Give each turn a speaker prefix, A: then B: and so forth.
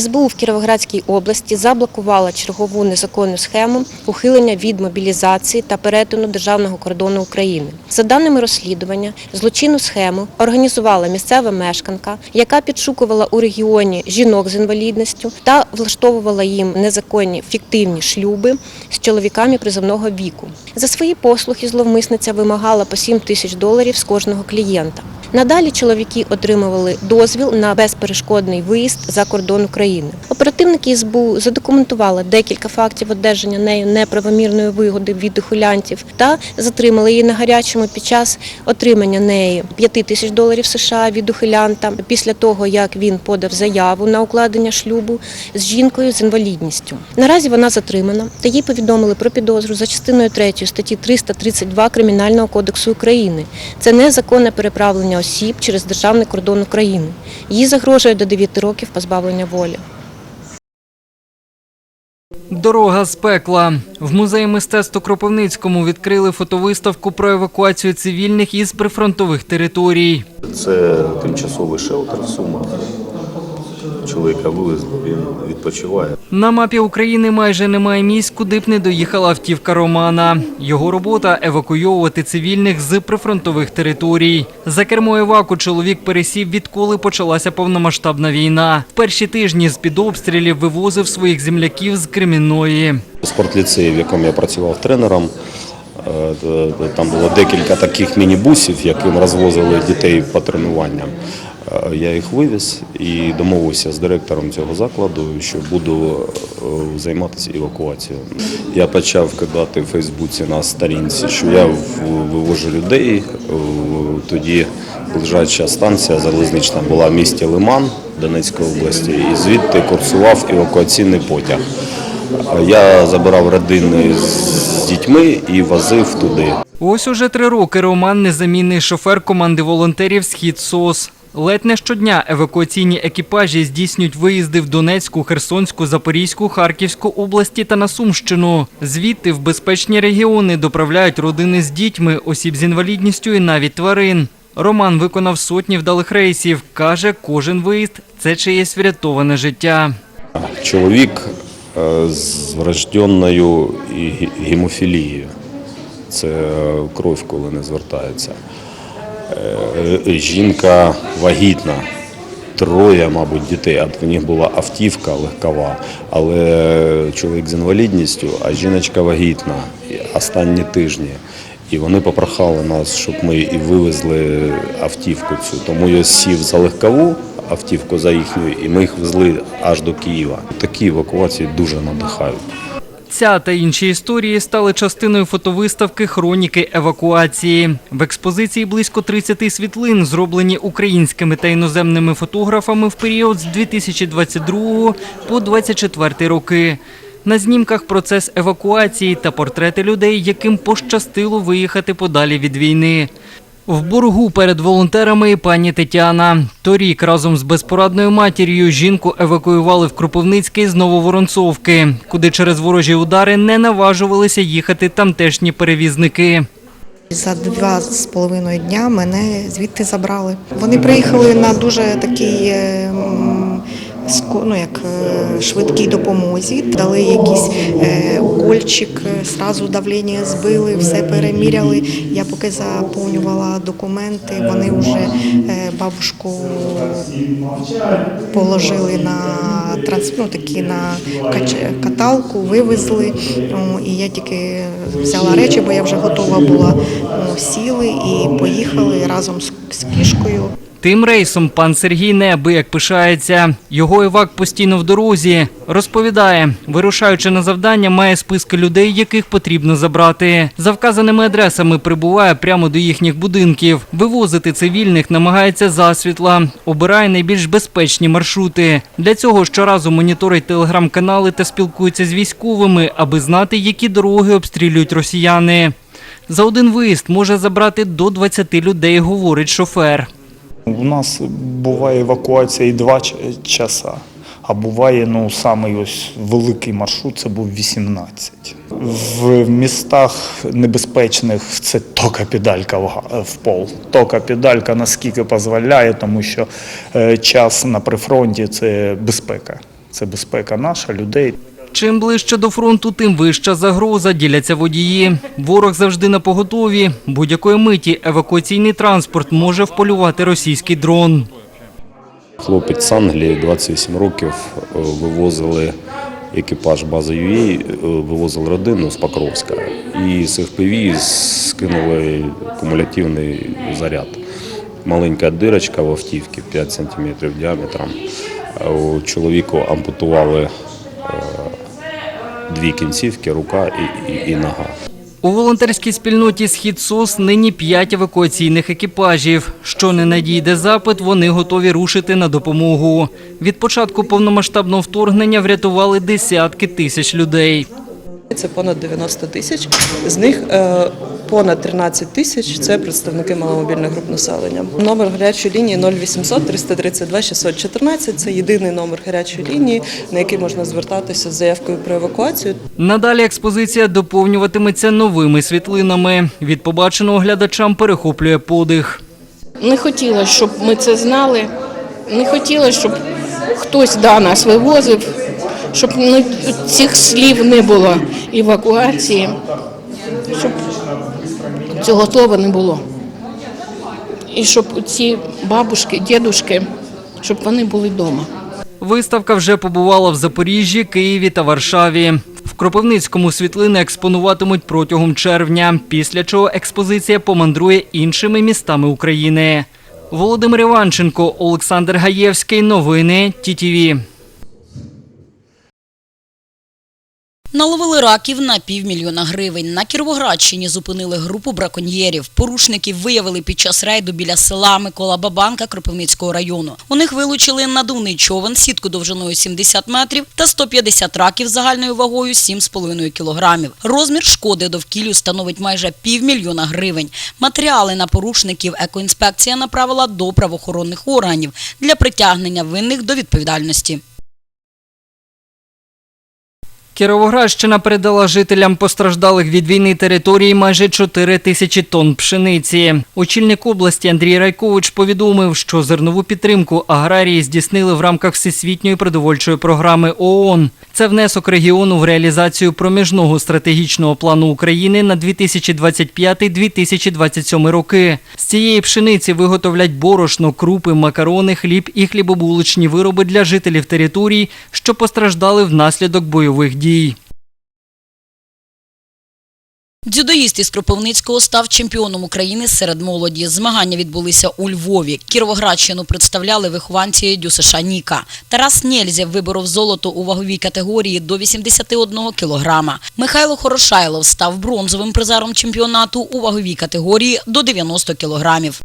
A: СБУ в Кіровоградській області заблокувала чергову незаконну схему ухилення від мобілізації та перетину державного кордону України. За даними розслідування, злочинну схему організувала місцева мешканка, яка підшукувала у регіоні жінок з інвалідністю та влаштовувала їм незаконні фіктивні шлюби з чоловіками призовного віку. За свої послуги зловмисниця вимагала по 7 тисяч доларів з кожного клієнта. Надалі чоловіки отримували дозвіл на безперешкодний виїзд за кордон України. України. Оперативники СБУ задокументували декілька фактів одержання нею неправомірної вигоди від ухилянтів та затримали її на гарячому під час отримання неї 5 тисяч доларів США від ухилянта після того, як він подав заяву на укладення шлюбу з жінкою з інвалідністю. Наразі вона затримана та їй повідомили про підозру за частиною 3 статті 332 Кримінального кодексу України. Це незаконне переправлення осіб через державний кордон України. Їй загрожує до 9 років позбавлення волі.
B: Дорога з пекла. В музеї мистецтв Кропивницькому відкрили фотовиставку про евакуацію цивільних із прифронтових територій.
C: Це тимчасовий шелтер в Сумах. Чоловіка вивезли, він відпочиває.
B: На мапі України майже немає місць, куди б не доїхала автівка Романа. Його робота евакуйовувати цивільних з прифронтових територій. За кермо еваку чоловік пересів, відколи почалася повномасштабна війна. В перші тижні з під обстрілів вивозив своїх земляків з Кремінної.
C: Спортліцей, в якому я працював тренером, е, там було декілька таких мінібусів, яким розвозили дітей по тренуванням. Е, Я їх вивіз і домовився з директором цього закладу, що буду е, займатися евакуацією. Я почав кидати в Фейсбуці на сторінці, що я вивожу людей. Е, Тоді лежача станція залізнична була в місті Лиман Донецької області, і звідти курсував евакуаційний потяг. Я забирав родини з дітьми і возив туди.
B: Ось уже три роки Роман незамінний шофер команди волонтерів Схід СОС. Ледь не щодня евакуаційні екіпажі здійснюють виїзди в Донецьку, Херсонську, Запорізьку, Харківську області та на Сумщину. Звідти в безпечні регіони доправляють родини з дітьми, осіб з інвалідністю і навіть тварин. Роман виконав сотні вдалих рейсів. Каже, кожен виїзд це чиєсь врятоване життя.
C: Чоловік е, з врожденною гемофілією. Це е, кров, коли не звертається. Е, Жінка вагітна. Троє, мабуть, дітей, а в них була автівка легкова, але чоловік з інвалідністю, а жіночка вагітна останні тижні. І вони попрохали нас, щоб ми і вивезли автівку цю. Тому я сів за легкову автівку за їхню, і ми їх везли аж до Києва. Такі евакуації дуже надихають.
B: Ця та інші історії стали частиною фотовиставки Хроніки евакуації. В експозиції близько 30 світлин, зроблені українськими та іноземними фотографами в період з 2022 по 2024 роки. На знімках процес евакуації та портрети людей, яким пощастило виїхати подалі від війни. В боргу перед волонтерами пані Тетяна. Торік разом з безпорадною матір'ю жінку евакуювали в Кропивницький з Нововоронцовки, куди через ворожі удари не наважувалися їхати тамтешні перевізники.
D: За два з половиною дня мене звідти забрали. Вони приїхали на дуже такий е, м, ско- ну, як е, швидкій допомозі, дали якийсь е, укольчик, е, зразу давлення збили, все переміряли. Я поки заповнювала документи, вони вже бабушку положили на ну, такі на каталку, вивезли. І я тільки взяла речі, бо я вже готова була. Сіли і поїхали разом з кішкою.
B: Тим рейсом пан Сергій неабияк пишається. Його івак постійно в дорозі. Розповідає, вирушаючи на завдання, має списки людей, яких потрібно забрати. За вказаними адресами прибуває прямо до їхніх будинків. Вивозити цивільних намагається засвітла. Обирає найбільш безпечні маршрути. Для цього щоразу моніторить телеграм-канали та спілкується з військовими, аби знати, які дороги обстрілюють росіяни. За один виїзд може забрати до 20 людей, говорить шофер.
E: У нас буває евакуація і два часа, а буває ну, самий ось великий маршрут це був 18. В містах небезпечних це тока педалька в пол. Тока педалька наскільки дозволяє, тому що е, час на прифронті це безпека. Це безпека наша, людей.
B: Чим ближче до фронту, тим вища загроза, діляться водії. Ворог завжди на поготові. Будь-якої миті евакуаційний транспорт може вполювати російський дрон.
C: Хлопець з Англії, 28 років, е, вивозили екіпаж бази ЮА, вивозили родину з Покровська. І з FPV скинули кумулятивний заряд. Маленька дирочка в автівці 5 см діаметром. Чоловіку ампутували е, дві кінцівки, рука і, і, і нога.
B: У волонтерській спільноті «Схід СОС» нині п'ять евакуаційних екіпажів. Що не надійде запит, вони готові рушити на допомогу. Від початку повномасштабного вторгнення врятували десятки тисяч людей.
F: Це понад 90 тисяч. З них е, понад 13 тисяч це представники маломобільних груп населення. Номер гарячої лінії 0800 332 614 – Це єдиний номер гарячої лінії, на який можна звертатися з заявкою про евакуацію.
B: Надалі експозиція доповнюватиметься новими світлинами. Від побаченого глядачам перехоплює подих.
G: Не хотіла, щоб ми це знали. Не хотіла, щоб хтось да, нас вивозив, щоб ну, цих слів не було евакуації, щоб цього слова не було. І щоб ці бабушки, дідушки, щоб вони були вдома.
B: Виставка вже побувала в Запоріжжі, Києві та Варшаві. В Кропивницькому світлини експонуватимуть протягом червня, після чого експозиція помандрує іншими містами України. Володимир Іванченко, Олександр Гаєвський. Новини ТІТІВІ.
H: Наловили раків на півмільйона гривень. На Кіровоградщині зупинили групу браконьєрів. Порушників виявили під час рейду біля села Микола Бабанка Кропивницького району. У них вилучили надувний човен, сітку довжиною 70 метрів та 150 раків загальною вагою 7,5 кілограмів. Розмір шкоди довкіллю становить майже півмільйона гривень. Матеріали на порушників екоінспекція направила до правоохоронних органів для притягнення винних до відповідальності.
B: Кіровоградщина передала жителям постраждалих від війни території майже 4 тисячі тонн пшениці. Очільник області Андрій Райкович повідомив, що зернову підтримку аграрії здійснили в рамках Всесвітньої продовольчої програми ООН. Це внесок регіону в реалізацію проміжного стратегічного плану України на 2025-2027 роки. З цієї пшениці виготовлять борошно, крупи, макарони, хліб і хлібобулочні вироби для жителів територій, що постраждали внаслідок бойових дій.
H: Дзюдоїст із Кропивницького став чемпіоном України серед молоді. Змагання відбулися у Львові. Кіровоградщину представляли вихованці ДЮСШ Ніка. Тарас Нєльзєв виборов золото у ваговій категорії до 81 кілограма. Михайло Хорошайлов став бронзовим призером чемпіонату у ваговій категорії до 90 кілограмів.